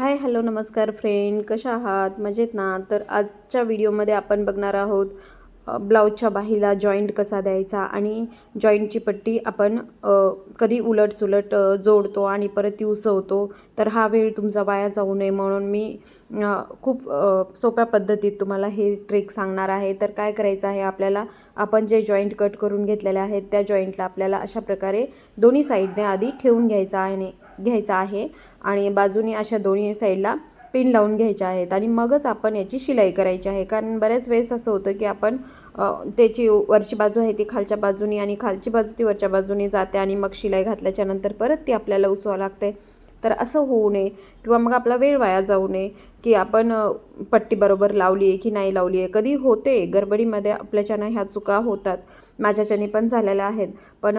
Hi hello नमस्कार friend. कशा आहात? मजेत ना? तर आजच्या व्हिडिओमध्ये आपण बघणार आहोत ब्लाऊजच्या बाहीला जॉईंट कसा द्यायचा आणि जॉईंटची पट्टी आपण कधी उलट सुलट जोडतो आणि परत ती उसवतो तर हा वेळ तुमचा वाया जाऊ नये म्हणून मी खूप सोप्या पद्धतीत तुम्हाला हे ट्रिक सांगणार आहे. तर काय करायचं आहे आपल्याला? आपण जे जॉईंट कट करून घेतलेले आहेत त्या जॉईंटला आपल्याला अशा प्रकारे दोन्ही साईडने आधी ठेवून घ्यायचा आहे घ्यायचा आहे. आणि बाजूनी अशा दोन्ही साईडला पिन लावून घ्यायच्या आहेत. आणि मगच आपण याची शिलाई करायची आहे. कारण बऱ्याच वेळेस असं होतं की आपण त्याची वरची बाजू आहे ती खालच्या बाजूनी आणि खालची बाजू ती वरच्या बाजूनी जाते आणि मग शिलाई घातल्याच्या नंतर परत ती आपल्याला उसवावं लागते. तर असं होऊ नये किंवा मग आपला वेळ वाया जाऊ नये की आपण पट्टी बरोबर लावली आहे की नाही लावली आहे. कधी होते गडबडीमध्ये आपल्याच्यानं ह्या चुका होतात. माझ्याच्याने पण झालेल्या आहेत. पण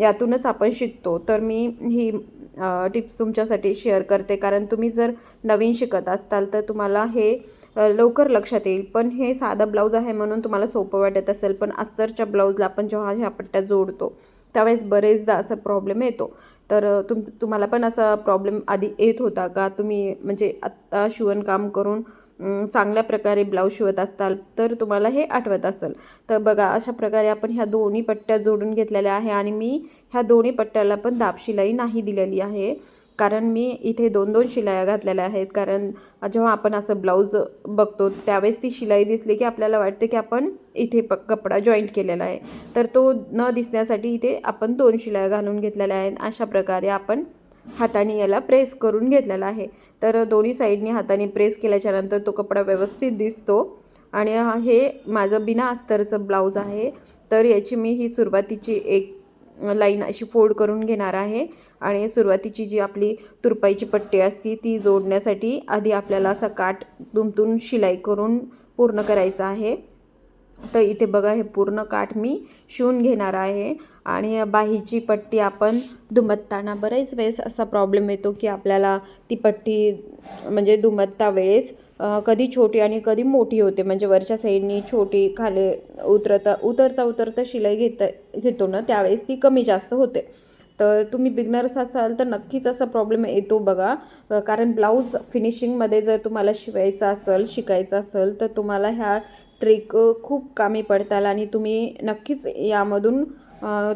यातूनच आपण शिकतो. तर मी ही टिप्स तुमच्यासाठी शेअर करते. कारण तुम्ही जर नवीन शिकत असताल तर तुम्हाला हे लवकर लक्षात येईल. पण हे साधा ब्लाऊज आहे म्हणून तुम्हाला सोपं वाटत असेल. पण अस्तरच्या ब्लाऊजला आपण जेव्हा ह्या पट्ट्या जोडतो त्यावेळेस बरेचदा असा प्रॉब्लेम येतो. तर तुम तुम्हाला पण असा प्रॉब्लेम आधी येत होता का? तुम्ही म्हणजे आत्ता शिवणकाम करून चांगल्या प्रकारे ब्लाऊज शिवत असताल तर तुम्हाला हे आठवत असेल. तर बघा अशा प्रकारे आपण ह्या दोन्ही पट्ट्या जोडून घेतलेल्या आहे आणि मी ह्या दोन्ही पट्ट्याला पण दाब शिलाई नाही दिलेली आहे. कारण मी इथे दोन दोन शिलाया घातलेल्या आहेत. कारण जेव्हा आपण असं ब्लाऊज बघतो त्यावेळेस ती शिलाई दिसली की आपल्याला वाटते की आपण इथे प कपडा जॉईंट केलेला आहे. तर तो न दिसण्यासाठी इथे आपण दोन शिलाया घालून घेतलेल्या आहेत. अशा प्रकारे आपण हाताने याला प्रेस करून घेतलेला आहे. तर दोन्ही साईडने हाताने प्रेस केल्याच्यानंतर तो कपडा व्यवस्थित दिसतो. आणि हे माझं बिना अस्तरचं ब्लाऊज आहे. तर याची मी ही सुरुवातीची एक लाईन अशी फोल्ड करून घेणार आहे. आणि सुरुवातीची जी आपली तुरपाईची पट्टी असती ती जोडण्यासाठी आधी आपल्याला असा काठ दुमतून शिलाई करून पूर्ण करायचा आहे. तर इथे बघा हे पूर्ण काठ मी शिवून घेणार आहे. आणि बाहीची पट्टी आपण दुमत्ताना बरेच वेळेस असा प्रॉब्लेम येतो की आपल्याला ती पट्टी म्हणजे दुमत्ता वेळेस कधी छोटी आणि कधी मोठी होते. म्हणजे वरच्या साईडनी छोटी खाली उतरता उतरता उतरता शिलाई घेत घेतो ना त्यावेळेस ती कमी जास्त होते. तर तुम्ही बिगनर्स असाल तर नक्कीच असा प्रॉब्लेम येतो बघा. कारण ब्लाऊज फिनिशिंगमध्ये जर तुम्हाला शिवायचं असेल शिकायचं असेल तर तुम्हाला ह्या ट्रिक खूप कामी पडताल आणि तुम्ही नक्कीच यामधून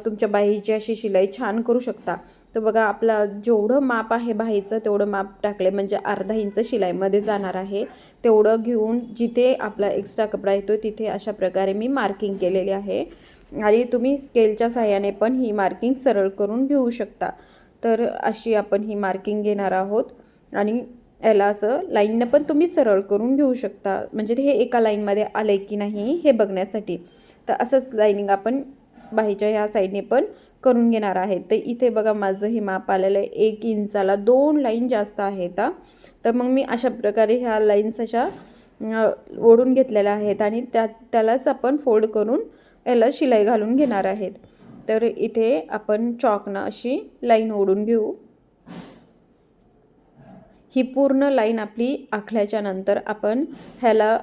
तुमच्या बाहीची अशी शिलाई छान करू शकता. तर बघा आपला जेवढं माप आहे बाहीचं तेवढं माप टाकले म्हणजे अर्धा इंच शिलाईमध्ये जाणार आहे. तेवढं घेऊन जिथे आपला एक्स्ट्रा कपडा येतो तिथे अशा प्रकारे मी मार्किंग केलेली आहे. आणि तुम्ही स्केलच्या सहाय्याने पण ही मार्किंग सरळ करून घेऊ शकता. तर अशी आपण ही मार्किंग घेणार आहोत. आणि याला असं लाईननं पण तुम्ही सरळ करून घेऊ शकता. म्हणजे हे एका लाईनमध्ये आलं आहे की नाही हे बघण्यासाठी. तर असंच लाईनिंग आपण बाहीच्या ह्या साईडने पण करून घेणार आहे. तर इथे बघा माझं हे माप आलेलं आहे. एक इंचाला दोन लाईन जास्त आहेत तर मग मी अशा प्रकारे ह्या लाईन्स अशा ओढून घेतलेल्या आहेत आणि त्या त्यालाच आपण फोल्ड करून याला शिलाई घालून घेणार आहेत. तर इथे आपण चॉकनं अशी लाईन ओढून घेऊ. ही पूर्ण लाईन आपली आखल्याच्या नंतर आपण ह्याला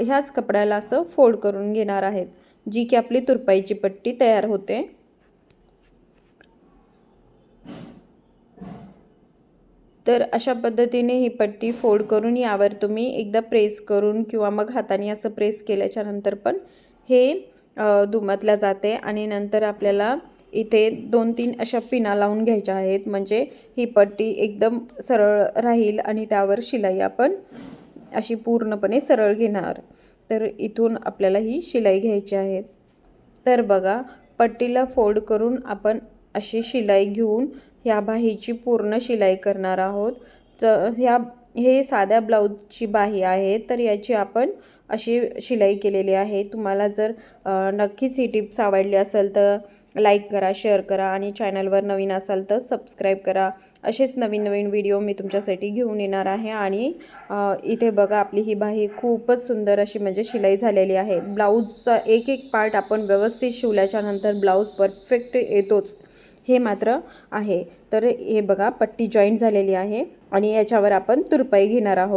ह्याच कपड्याला असं फोल्ड करून घेणार आहेत जी की आपली तुरपाईची पट्टी तयार होते. तर अशा पद्धतीने ही पट्टी फोल्ड करून यावर तुम्ही एकदा प्रेस करून किंवा मग हाताने असं प्रेस केल्याच्यानंतर पण हे दुमतल्या जाते आणि नंतर आपल्याला इथे दोन तीन अशा पिना लावून घ्यायच्या आहेत. म्हणजे ही पट्टी एकदम सरळ राहील आणि त्यावर शिलाई आपण अशी पूर्णपणे सरळ घेणार. तर इथून आपल्याला ही शिलाई घ्यायची आहे. तर बघा पट्टीला फोल्ड करून आपण अशी शिलाई घेऊन ह्या बाहीची पूर्ण शिलाई करणार आहोत. तर ह्या हे साध्या ब्लाऊजची बाही आहे तर याची आपण अशी शिलाई केलेली आहे. तुम्हाला जर नक्कीच ही टिप्स आवडली असेल तर लाईक करा शेअर करा आणि चॅनलवर नवीन असाल तर सबस्क्राईब करा. असेच नवीन नवीन व्हिडिओ मी तुमच्यासाठी घेऊन येणार आहे आणि इथे बघा आपली ही बाही खूपच सुंदर अशी म्हणजे शिलाई झालेली आहे. ब्लाऊजचा एक एक पार्ट आपण व्यवस्थित शिवल्याच्यानंतर ब्लाऊज परफेक्ट येतोच हे मात्र आहे. तर हे बघा पट्टी जॉईंट झालेली आहे आणि याच्यावर आपण तुरपाई घेणार आहोत.